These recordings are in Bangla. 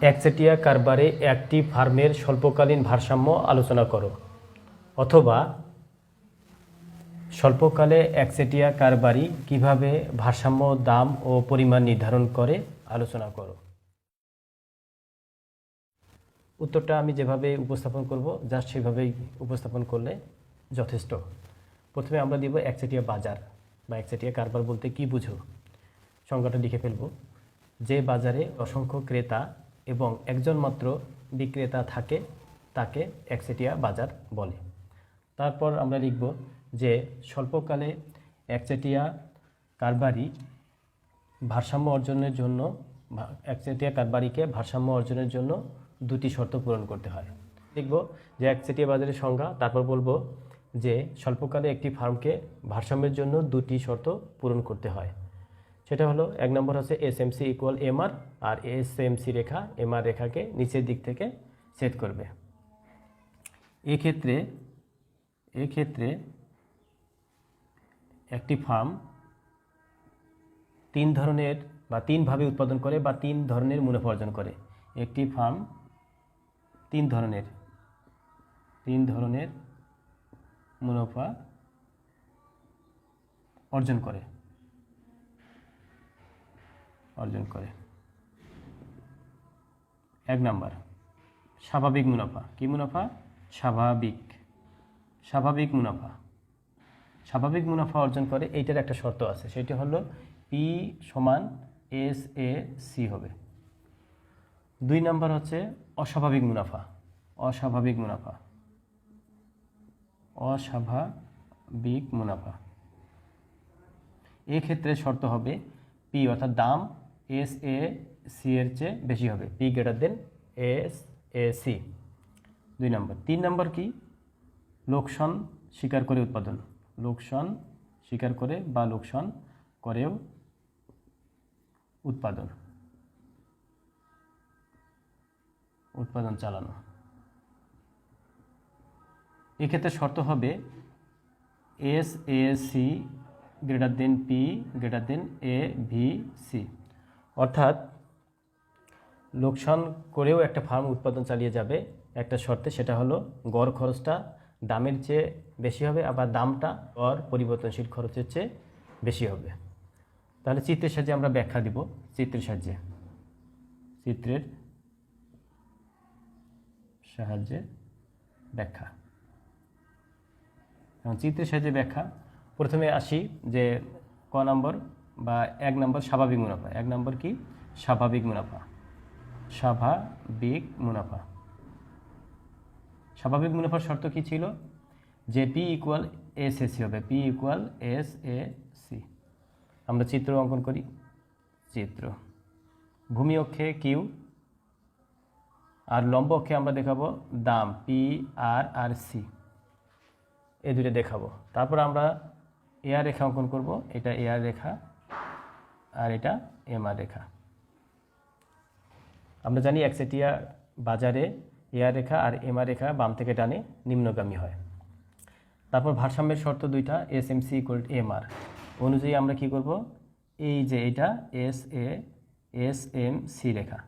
একচেটিয়া কারবারে একটি ফার্মের স্বল্পকালীন ভারসাম্য আলোচনা করো। অথবা স্বল্পকালে একচেটিয়া কারবারি কীভাবে ভারসাম্য, দাম ও পরিমাণ নির্ধারণ করে আলোচনা করো। উত্তরটা আমি যেভাবে উপস্থাপন করব, জাস্ট সেভাবেই উপস্থাপন করলে যথেষ্ট। প্রথমে আমরা দিব একচেটিয়া বাজার বা একচেটিয়া কারবার বলতে কি বুঝো? সংজ্ঞাটা লিখে ফেলব। যে বাজারে অসংখ্য ক্রেতা এবং একজন মাত্র বিক্রেতা থাকে, তাকে একচেটিয়া বাজার বলে। তারপর আমরা লিখব যে স্বল্পকালে একচেটিয়া কারবারি ভারসাম্য অর্জনের জন্য একচেটিয়া কারবারিকে ভারসাম্য অর্জনের জন্য দুটি শর্ত পূরণ করতে হয়। দেখব যে একচেটিয়া বাজারের সংজ্ঞা, তারপর বলব যে স্বল্পকালে একটি ফার্মকে ভারসাম্যের জন্য দুটি শর্ত পূরণ করতে হয়। সেটা হলো এক নম্বর হচ্ছে S M C equal MR আর এস এম সি রেখা এমআর রেখাকে নিচের দিক থেকে সেট করবে। এক্ষেত্রে এক্ষেত্রে একটি ফার্ম তিন ধরনের বা তিনভাবে উৎপাদন করে বা তিন ধরনের মুনাফা অর্জন করে। একটি ফার্ম তিন ধরনের তিন ধরনের মুনাফা অর্জন করে। অর্জন করে। এক নাম্বার, স্বাভাবিক মুনাফা। কি মুনাফা? স্বাভাবিক। স্বাভাবিক মুনাফা। স্বাভাবিক মুনাফা অর্জন করে এইটার একটা শর্ত আছে, সেটি হলো পি সমান এস এ সি হবে। দুই নাম্বার হচ্ছে অস্বাভাবিক মুনাফা। অস্বাভাবিক মুনাফা। অস্বাভাবিক মুনাফা। এক্ষেত্রে শর্ত হবে পি অর্থাৎ দাম এস এ সি এর চেয়ে বেশি হবে। P greater than S A C দুই নম্বর। তিন নম্বর কি? লোকসান স্বীকার করে উৎপাদন। লোকসান স্বীকার করে বা লোকসান করেও উৎপাদন। উৎপাদন চালানো। এক্ষেত্রে শর্ত হবে S A C greater than P greater than A V C অর্থাৎ লোকসান করেও একটা ফার্ম উৎপাদন চালিয়ে যাবে একটা শর্তে, সেটা হলো গড় খরচটা দামের চেয়ে বেশি হবে আবার দামটা গড় পরিবর্তনশীল খরচের চেয়ে বেশি হবে। তাহলে চিত্রের সাহায্যে আমরা ব্যাখ্যা দিব, চিত্রের সাহায্যে। চিত্রের সাহায্যে ব্যাখ্যা। এবং চিত্রের সাহায্যে ব্যাখ্যা। প্রথমে আসি যে ক নম্বর বা এক নম্বর স্বাভাবিক মুনাফা। এক নম্বর কি? স্বাভাবিক মুনাফা। স্বাভাবিক মুনাফা। স্বাভাবিক মুনাফার শর্ত কি ছিল? যে P equal S A C হবে। P equal S A C আমরা চিত্র অঙ্কন করি। চিত্র। ভূমি অক্ষে কিউ আর লম্ব অক্ষে আমরা দেখাবো দাম পি আর আর সি এই দুটো দেখাবো। তারপর আমরা এআর রেখা অঙ্কন করব। এটা এআর রেখা আর এটা এমআর রেখা। আমরা জানি একচেটিয়া বাজারে এআর রেখা আর এমআর রেখা বাম থেকে ডানে নিম্নগামী হয়। তারপর ভারসাম্যের শর্ত দুইটা, S M C equal MR. অনুযায়ী আমরা কি করব? এই যে এটা S A, S M C Rekha.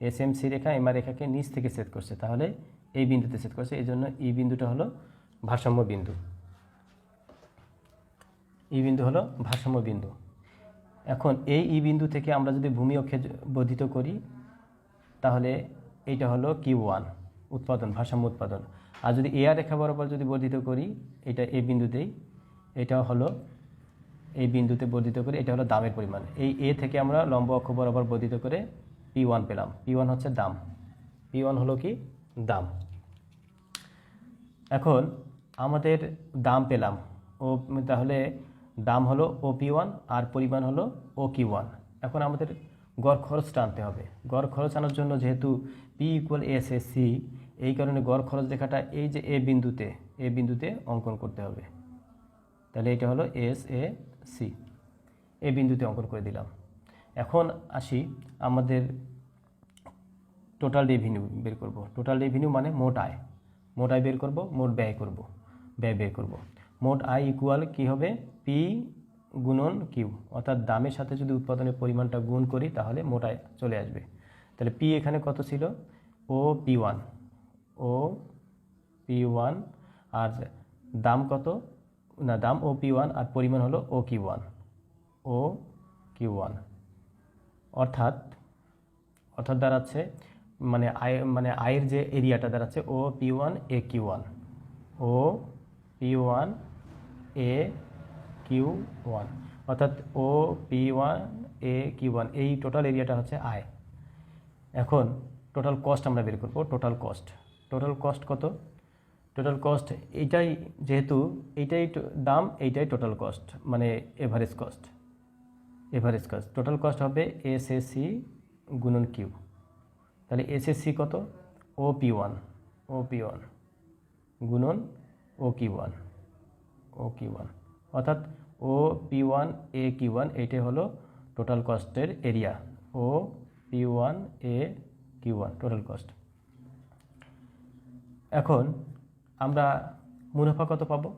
S M C রেখা এমআর রেখাকে নিচ থেকে সেট করছে, তাহলে এই বিন্দুতে সেট করছে এই জন্য এই বিন্দুটা হলো ভারসাম্য বিন্দু। এই বিন্দু হলো ভারসাম্য বিন্দু। এখন এই ই বিন্দু থেকে আমরা যদি ভূমি অক্ষে বর্ধিত করি, তাহলে এইটা হলো কিউ ওয়ান উৎপাদন, ভারসাম্য উৎপাদন। আর যদি এআর রেখা বরাবর যদি বর্ধিত করি, এটা এ বিন্দুতেই এটা হলো এই বিন্দুতে বর্ধিত করে, এটা হলো দামের পরিমাণ। এই এ থেকে আমরা লম্ব অক্ষ বরাবর বর্ধিত করে পি ওয়ান পেলাম। পি ওয়ান হচ্ছে দাম। পি ওয়ান হলো কি? দাম। এখন আমাদের দাম পেলাম। ও তাহলে দাম হলো ও পি ওয়ান আর পরিমাণ হলো ও কি ওয়ান এখন আমাদের গড় খরচটা আনতে হবে। গড় খরচ আনার জন্য যেহেতু P equal S S C এই কারণে গড় খরচ রেখাটা এই যে এ বিন্দুতে এ বিন্দুতে অঙ্কন করতে হবে। তাহলে এটা হলো এস এ সি এ বিন্দুতে অঙ্কন করে দিলাম। এখন আসি আমাদের টোটাল রেভিনিউ বের করব। টোটাল রেভিনিউ মানে মোট আয়। মোট আয় বের করব, মোট ব্যয় করব, ব্যয় বের করব। মোট আয় ইকুয়াল কি হবে? পি গুণন কিউ অর্থাৎ দামের সাথে যদি উৎপাদনের পরিমাণটা গুণ করি, তাহলে মোট আয় চলে আসবে। তাহলে পি এখানে কত ছিল? O P one O P one আর দাম কত? না, দাম ও পি ওয়ান আর পরিমাণ হলো O Q one O Q one অর্থাৎ অর্থাৎ দাঁড়াচ্ছে মানে আয় মানে আয়ের যে এরিয়াটা দাঁড়াচ্ছে O P one A Q one O P one A Q one অর্থাৎ O P one A Q one এই টোটাল এরিয়াটা হচ্ছে আয় এখন টোটাল কস্ট আমরা বের করব টোটাল কস্ট টোটাল কস্ট কত? টোটাল কস্ট এইটাই যেহেতু এইটাই দাম, এইটাই টোটাল কস্ট মানে average cost average cost total cost হবে এস এস সি গুণন কিউ তাহলে এস এস সি কত? O P one O P one গুণন ও কি ওয়ান ও কি ওয়ান অর্থাৎ O P one A Q one এইটাই হলো total কস্টের area O P one A Q one total cost এখন আমরা মুনাফা কত পাবো?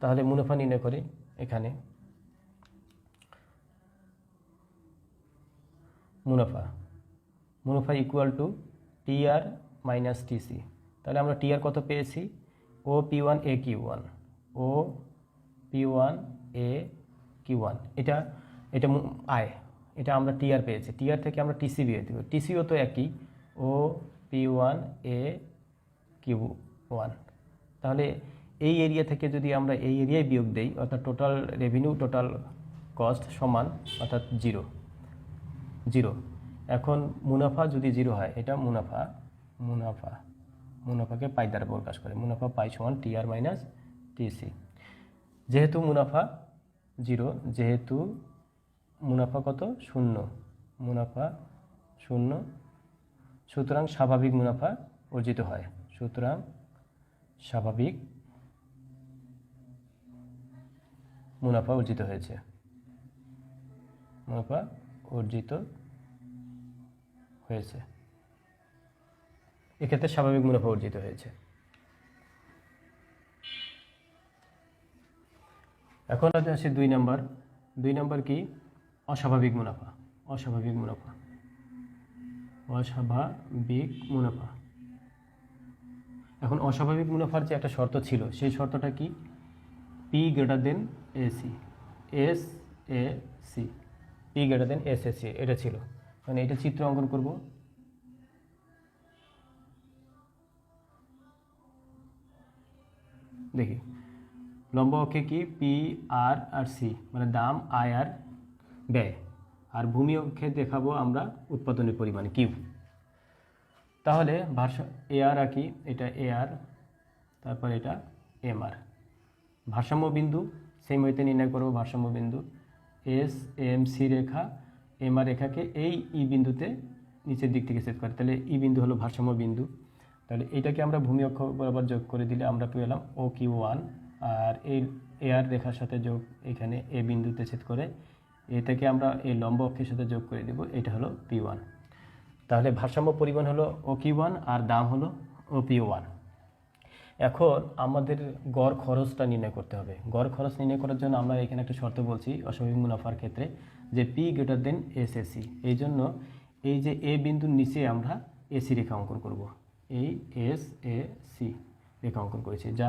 তাহলে মুনাফা নির্ণয় করি এখানে। মুনাফা। মুনাফা equal to TR minus TC তাহলে আমরা টিআর কত পেয়েছি? O P one A Q one O P one A Q one এটা এটা আয়। এটা আমরা টিআর পেয়েছি। টিআর থেকে আমরা টিসি বিয়ে দেবো। টিসিও তো একই। O P one A Q one তাহলে এই এরিয়া থেকে যদি আমরা এই এরিয়ায় বিয়োগ দেই, অর্থাৎ টোটাল রেভিনিউ টোটাল কস্ট সমান, অর্থাৎ জিরো জিরো এখন মুনাফা যদি জিরো হয়, এটা মুনাফা মুনাফা, মুনাফাকে পাই দ্বারা প্রকাশ করে। মুনাফা পাই সমান টিআর মাইনাস টিসি যেহেতু মুনাফা জিরো, যেহেতু মুনাফা কত? শূন্য। মুনাফা শূন্য। সুতরাং স্বাভাবিক মুনাফা অর্জিত হয়। সুতরাং স্বাভাবিক মুনাফা অর্জিত হয়েছে। মুনাফা অর্জিত হয়েছে। এক্ষেত্রে স্বাভাবিক মুনাফা অর্জিত হয়েছে। এখন আসি দুই নাম্বার। দুই নাম্বার কি? অস্বাভাবিক মুনাফা। অস্বাভাবিক মুনাফা। অস্বাভাবিক মুনাফা। এখন অস্বাভাবিক মুনাফার যে একটা শর্ত ছিল, সেই শর্তটা কি? P greater than A C S A C P greater than S A C এটা ছিল। মানে এটা চিত্র অঙ্কন করব। দেখি। লম্ব অক্ষে কি? পি আর আর সি মানে দাম, আয় আর ব্যয়। আর ভূমি অক্ষে দেখাবো আমরা উৎপাদনের পরিমাণ কিউ তাহলে ভারসা এ আর আঁকি এটা এ আর তারপর এটা এম আর ভারসাম্য বিন্দু সেই মইতে নির্ণয় করব, ভারসাম্য বিন্দু। এস এম সি রেখা এম আর রেখাকে এই ই বিন্দুতে নিচের দিক থেকে সেট করে। তাহলে ই বিন্দু হলো ভারসাম্য বিন্দু। তাহলে এটাকে আমরা ভূমি অক্ষ বরাবর যোগ করে দিলে আমরা পেলাম ও কিউ ওয়ান আর এই এ আর রেখার সাথে যোগ এখানে এ বিন্দুতে ছেদ করে এটাকে আমরা এই লম্ব অক্ষের সাথে যোগ করে দেব। এটা হলো পি ওয়ান। তাহলে ভারসাম্য পরিমাণ হলো ও কি ওয়ান আর দাম হলো ও পি ওয়ান। এখন আমাদের গড় খরচটা নির্ণয় করতে হবে। গড় খরচ নির্ণয় করার জন্য আমরা এখানে একটা শর্ত বলছি অস্বাভাবিক মুনাফার ক্ষেত্রে, যে P greater than S AC এই জন্য এই যে এ বিন্দুর নিচে আমরা এসি রেখা অঙ্কন করব। এই এস এ সি রেখা অঙ্কন করেছি, যা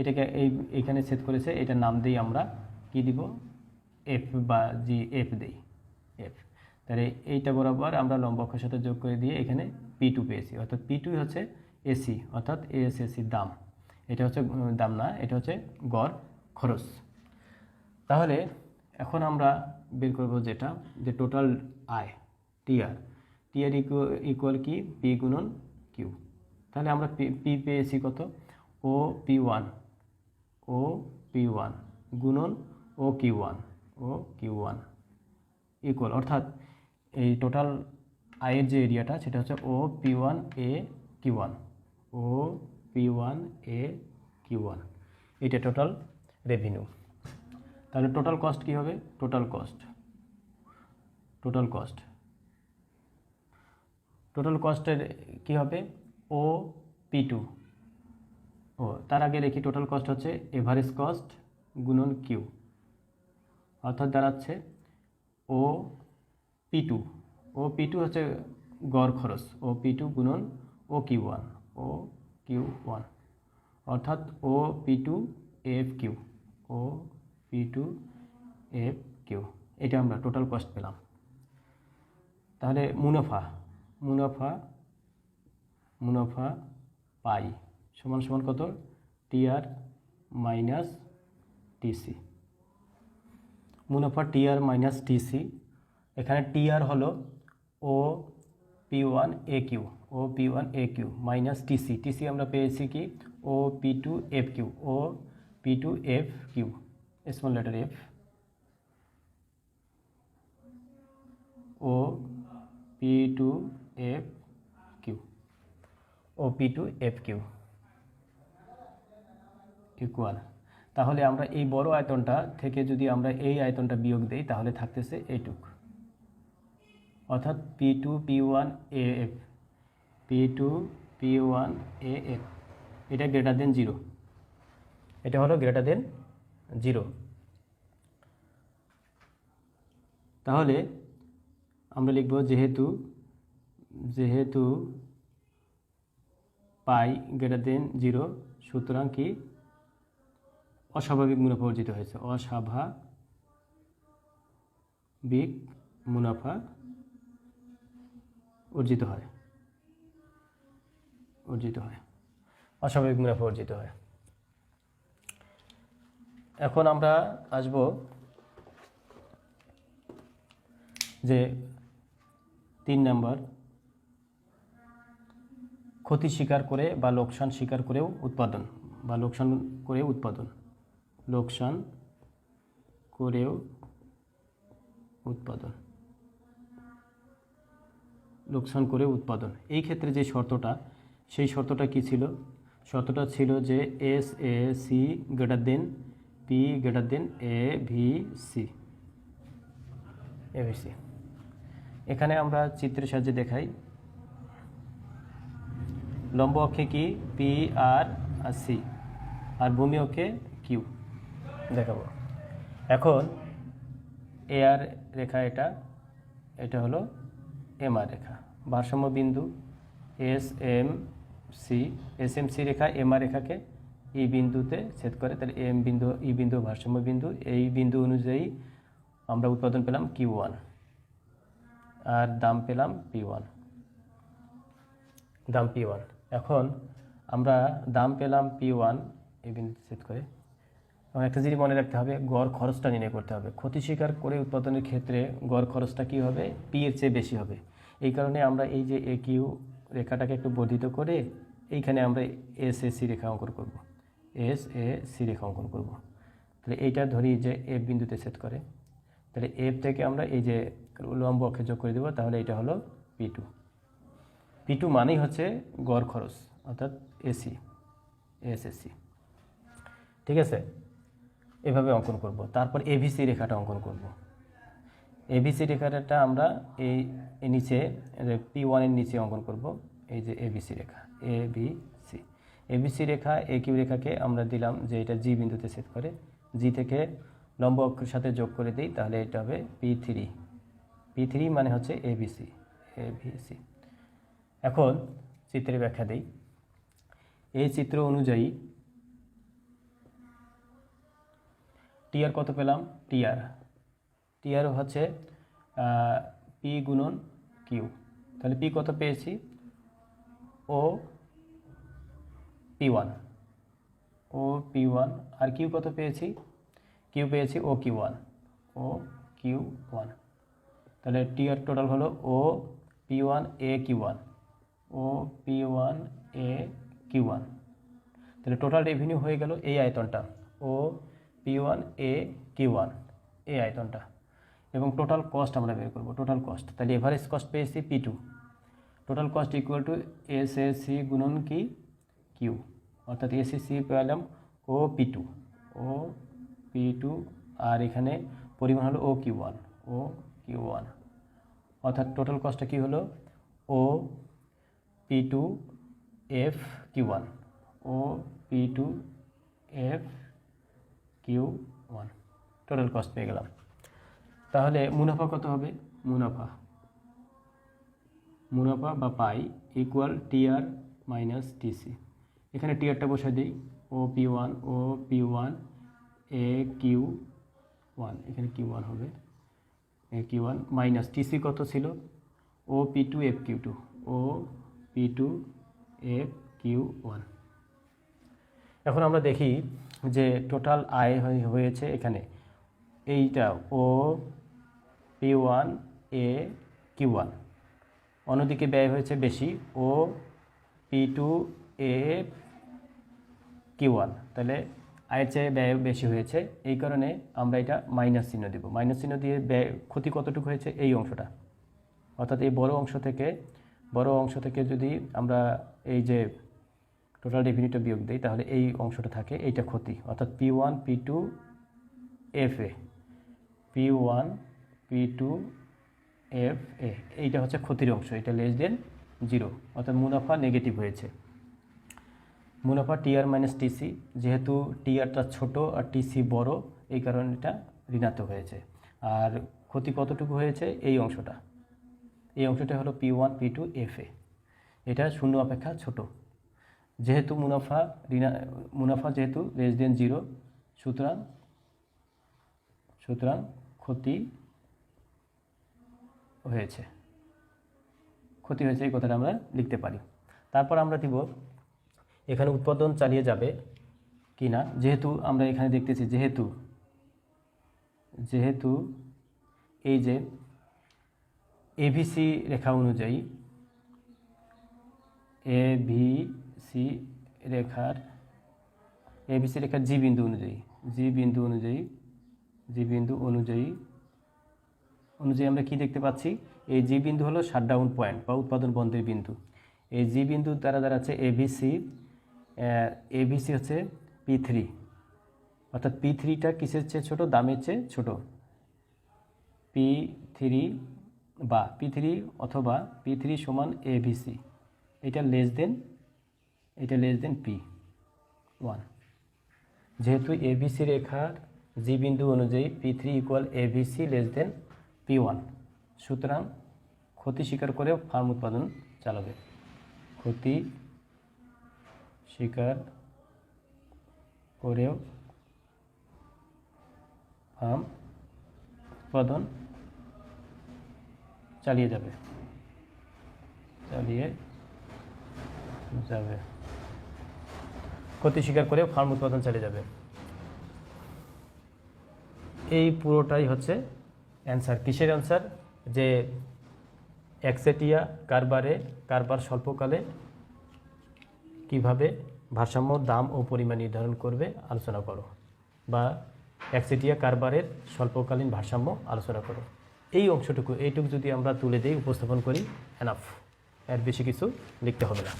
এটাকে এই, এখানে ছেদ করেছে, এটার নাম দিই আমরা কি দিব? এফ বা জি এফ দেই। এফ তাহলে এইটা বরাবর আমরা লম্ব অক্ষের সাথে যোগ করে দিয়ে এখানে পি টু পেয়েছি। অর্থাৎ পি টু হচ্ছে এসি অর্থাৎ এএসএসির দাম। এটা হচ্ছে দাম না, এটা হচ্ছে গড় খরচ। তাহলে এখন আমরা বের করব যেটা, যে টোটাল আয় টিআর টিআর ইকুয়াল কি? পি গুণন কিউ তাহলে আমরা পি পেয়েছি কত? O P one O P one গুণন O Q one, O Q one equal অর্থাৎ এই টোটাল আয়ের যে এরিয়াটা সেটা হচ্ছে O P one A Q one, O P one A Q one. এটা টোটাল রেভিনিউ তাহলে টোটাল কস্ট কী হবে? Total cost total cost total কস্টের কী হবে? O P two. ও, তার আগে দেখি টোটাল কস্ট হচ্ছে এভারেজ কস্ট গুণন কিউ অর্থাৎ দাঁড়াচ্ছে O P two O P two হচ্ছে গড় খরচ ও পি টু গুণন O Q one O Q one অর্থাৎ O P two F Q O P two F Q এটা আমরা টোটাল কস্ট পেলাম। তাহলে মুনাফা মুনাফা মুনাফা পাই। সমান সমান কত? টিআর মাইনাস টিসি মুনাফা টিআর মাইনাস টিসি এখানে টিআর হলো O P one A Q O P one A Q minus TC TC আমরা পেয়েছি কি? O P two F Q O P two F Q small letter F O P two F Q O P two F Q equal তাহলে আমরা এই বড় আয়তনটা থেকে যদি আমরা এই আয়তনটা বিয়োগ দেই, তাহলে থাকতেছে এইটুক। অর্থাৎ P two P one A F P two P one A F এটা গ্রেটার দেন জিরো এটা হলো গ্রেটার দেন জিরো তাহলে আমরা লিখব যেহেতু যেহেতু পাই গ্রেটার দেন জিরো সুতরাং কি? অস্বাভাবিক মুনাফা অর্জিত হয়েছে। অস্বাভাবিক মুনাফা অর্জিত হয়। অর্জিত হয়। অস্বাভাবিক মুনাফা অর্জিত হয়। এখন আমরা আসব যে তিন নাম্বার, ক্ষতি স্বীকার করে বা লোকসান স্বীকার করেও উৎপাদন বা লোকসান করে উৎপাদন। লোকসান করেও উৎপাদন। লোকসান করে উৎপাদন। এই ক্ষেত্রে যে শর্তটা, সেই শর্তটা কি ছিল? শর্তটা ছিল যে S A C greater than P greater than A V C A V C এখানে আমরা চিত্রের সাহায্যে দেখাই। লম্ব অক্ষে কি? পি আর সি আর ভূমি অক্ষে কিউ দেখাবো। এখন এ আর রেখা এটা এটা হলো এম আর রেখা। ভারসাম্য বিন্দু S M C S M C রেখা এম আর রেখাকে ই বিন্দুতে ছেদ করে, তাহলে এম বিন্দু ই বিন্দু ভারসাম্য বিন্দু, এই বিন্দু অনুযায়ী আমরা উৎপাদন পেলাম কিউ ওয়ান আর দাম পেলাম পি ওয়ান দাম পি ওয়ান এখন আমরা দাম পেলাম পি ওয়ান এই বিন্দুতে সেট করে। একটা জিনিস মনে রাখতে হবে, গড় খরচটা নির্ণয় করতে হবে। ক্ষতি স্বীকার করে উৎপাদনের ক্ষেত্রে গড় খরচটা কী হবে? পি এর চেয়ে বেশি হবে। এই কারণে আমরা এই যে এ কিউ রেখাটাকে একটু বর্ধিত করে এইখানে আমরা এস এ সি রেখা অঙ্কন করব। এস এ সি রেখা অঙ্কন করব। তাহলে এইটা ধরি যে এফ বিন্দুতে সেট করে। তাহলে এফ থেকে আমরা এই যে লম্ব অক্ষে যোগ করে দেবো, তাহলে এটা হলো পি টু পি টু মানেই হচ্ছে গড় খরচ, অর্থাৎ এসি এস এসএসসি ঠিক আছে? এভাবে অঙ্কন করব। তারপর এভিসি রেখাটা অঙ্কন করব। এভিসি রেখাটা আমরা এই এই নিচে পি ওয়ানের নিচে অঙ্কন করব। এই যে এবিসি রেখা এ বি সি এবিসি রেখা এ কিউ রেখাকে আমরা দিলাম যে এটা জি বিন্দুতে সেট করে। জি থেকে লম্ব অক্ষের সাথে যোগ করে দিই, তাহলে এটা হবে পি থ্রি পি থ্রি মানে হচ্ছে এবিসি এবিসি এখন চিত্রের ব্যাখ্যা দিই। এই চিত্র অনুযায়ী টিআর কত পেলাম? টিআর। টিআর হচ্ছে পি গুণন কিউ। তাহলে পি কত পেয়েছি? O P one. O P one. আর কিউ কত পেয়েছি? কিউ পেয়েছি O Q one. O Q one. তাহলে টিআর টোটাল হলো O P one A Q one. O P one A Q one. তাহলে টোটাল রেভিনিউ হয়ে গেল এই আয়তনটা। ও P one A Q one এ আয়তনটা। এবং টোটাল কস্ট আমরা বের করব টোটাল কস্ট তাহলে এভারেজ কস্ট পেয়েছি P two total cost equal two S A C গুণন কি? কিউ অর্থাৎ এস সি পেলাম O P two O P two আর এখানে পরিমাণ হলো O Q one O Q one অর্থাৎ টোটাল কস্টটা কী হলো? O P two F Q one O P two F Q one total cost পেয়ে গেলাম। তাহলে মুনাফা কত হবে? মুনাফা। মুনাফা বা পাই ইকুয়াল টিআর মাইনাস টিসি এখানে টিআরটা বসে দিই। O P one O P one A Q one এখানে কিউ ওয়ান হবে। A Q one minus TC কত ছিল? O P two F Q two O P two F Q one এখন আমরা দেখি যে টোটাল আয় হয়ে- হয়েছে এখানে। এইটা O P one A Q one অন্যদিকে ব্যয় হয়েছে বেশি O P two A Q one তাহলে আয়ের চেয়ে ব্যয় বেশি হয়েছে, এই কারণে আমরা এটা মাইনাস চিহ্ন দিব। মাইনাস চিহ্ন দিয়ে ব্যয়, ক্ষতি কতটুকু হয়েছে এই অংশটা। অর্থাৎ এই বড় অংশ থেকে, বড় অংশ থেকে যদি আমরা এই যে টোটাল ডেফিনিটটা বিয়োগ দিই, তাহলে এই অংশটা থাকে, এইটা ক্ষতি। অর্থাৎ P one P two F A P one P two F A এইটা হচ্ছে ক্ষতির অংশ, এটা লেস দেন জিরো অর্থাৎ মুনাফা নেগেটিভ হয়েছে। মুনাফা টিআর মাইনাস টিসি যেহেতু টিআরটা ছোট আর টিসি বড়, এই কারণে এটা ঋণাত্মক হয়েছে। আর ক্ষতি কতটুকু হয়েছে? এই অংশটা। এই অংশটা হলো P one P two F A এটা শূন্য অপেক্ষা ছোট। যেহেতু মুনাফা ঋণা মুনাফা যেহেতু লেস দেন জিরো সুতরাং সুতরাং ক্ষতি হয়েছে। ক্ষতি হয়েছে এই কথাটা আমরা লিখতে পারি। তারপর আমরা দিব, এখানে উৎপাদন চালিয়ে যাবে কি না যেহেতু আমরা এখানে দেখতেছি, যেহেতু যেহেতু এই যে এভিসি রেখা অনুযায়ী এ ভি সি রেখার এবিসি রেখার জি বিন্দু অনুযায়ী, জি বিন্দু অনুযায়ী, জি বিন্দু অনুযায়ী অনুযায়ী আমরা কি দেখতে পাচ্ছি? এই জি বিন্দু হলো শাটডাউন পয়েন্ট বা উৎপাদন বন্ধের বিন্দু। এই জি বিন্দু দ্বারা দাঁড়াচ্ছে এবিসি এবিসি হচ্ছে পি থ্রি। অর্থাৎ পি থ্রিটা কিসের চেয়ে ছোটো? দামের চেয়ে ছোটো। পি থ্রি বা পি থ্রি অথবা পি থ্রি সমান এভিসি এটা লেস দেন এটা লেস দেন পি ওয়ান যেহেতু এভিসি রেখার জি বিন্দু অনুযায়ী P three equal AVC less than P one সুতরাং ক্ষতি স্বীকার করেও ফার্ম উৎপাদন চালাবে। ক্ষতি স্বীকার করেও ফার্ম উৎপাদন চালিয়ে যাবে। চালিয়ে যাবে। ক্ষতি স্বীকার করে ফার্ম উৎপাদন চালিয়ে যাবে। এই পুরোটাই হচ্ছে অ্যান্সার কিসের অ্যান্সার যে একচেটিয়া কারবারে, কারবার স্বল্পকালে কীভাবে ভারসাম্য, দাম ও পরিমাণ নির্ধারণ করবে, আলোচনা করো। বা একচেটিয়া কারবারের স্বল্পকালীন ভারসাম্য আলোচনা করো। এই অংশটুকু, এইটুকু যদি আমরা তুলে দিই, উপস্থাপন করি এনাফ এর বেশি কিছু লিখতে হবে না।